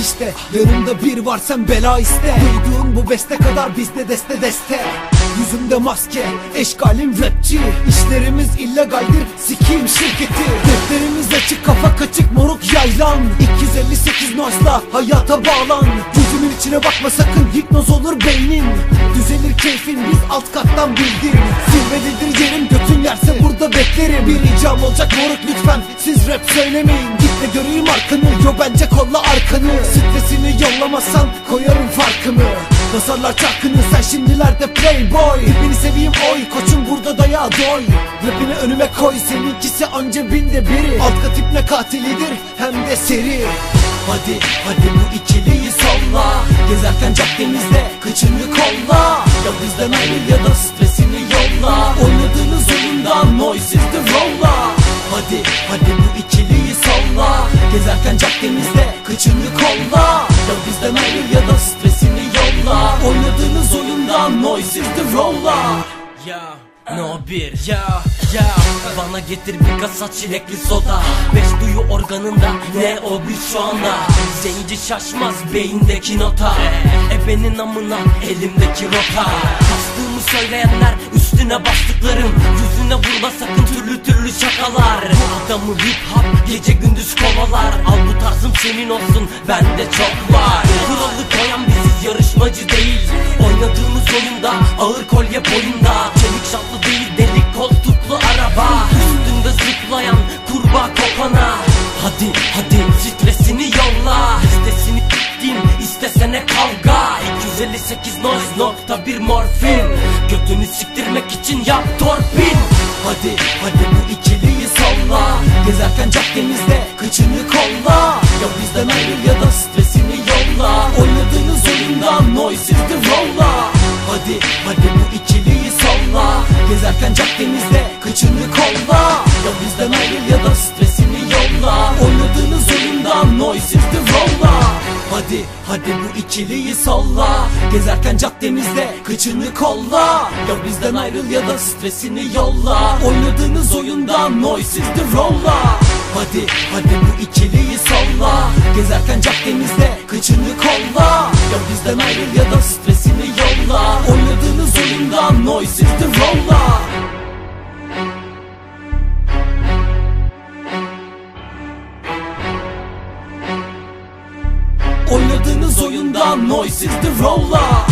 iste Yanımda bir var sen bela iste. Duyduğun bu beste kadar bizde deste deste. Yüzümde maske, eşkalim rapçi. İşlerimiz illegaldir, sikiyim şirketi. Defterimiz açık, kafa kaçık, moruk yaylan. 258 nosla hayata bağlan Gözümün içine bakma sakın, hipnoz olur beynin. Düzelir keyfin, biz alt kattan bildin Zirvededir yerim, götün yerse burada beklerim. Bir ricam olacak moruk lütfen, siz rap söylemeyin. Git de göreyim arkanı, yo bence kolla arkanı. Stresini yollamazsan koyarım farkımı Basarlar çarkını sen şimdilerde playboy. Tipini seveyim oy koçum burada daya doy. Rapini önüme koy seninkisi anca binde biri. Alt kat ipne katilidir hem de seri Hadi hadi bu ikiliyi salla Gezerken caddemizde kıçını kolla. Ya bizden ayrıl ya da stresini yolla. Oynadığınız oyunda noisizdir rolla Hadi hadi bu ikiliyi salla Gezerken caddemizde kıçını kolla. Ya bizden ayrıl ya da stresini yolla. Oynadığınız oyunda noisizdir rolla Ya No bir? Ya ya. Bana getir bir kasa çilekli soda. Beş duyu organında ne o bir şu anda? Zenci şaşmaz beyindeki nota. Ebenin amına elimdeki rota. Bastığımı söyleyenler üstüne bastıklarım. Yüzüne vurma sakın türlü türlü şakalar. Bu adamı hip hop gece gündüz kovalar. Al bu tarzım senin olsun bende çok var. Kuralı koyan biziz yarışmacı değil. Oynadığımız oyunda ağır kolye boyunda Hadi hadi. Stresini yolla. Listesini gittim istesene kavga. 258 noise nokta bir morfin. Götünü siktirmek için yap torpil Hadi hadi bu ikiliyi salla Gezerken caddemizde kıçını kolla. Ya bizden ayrıl ya da stresini yolla. Oynadığınız oyunda noisizdir rolla Hadi hadi bu ikiliyi salla Gezerken caddemizde kıçını kolla. Ya bizden ayrıl ya da stresini Hadi bu ikiliyi salla Gezerken caddemizde kıçını kolla. Ya bizden ayrıl ya da stresini yolla. Oynadığınız oyunda noisizdir rolla. Hadi hadi bu ikiliyi salla Gezerken caddemizde kıçını kolla. Ya bizden ayrıl ya da stresini yolla Oyunda noisizdir rolla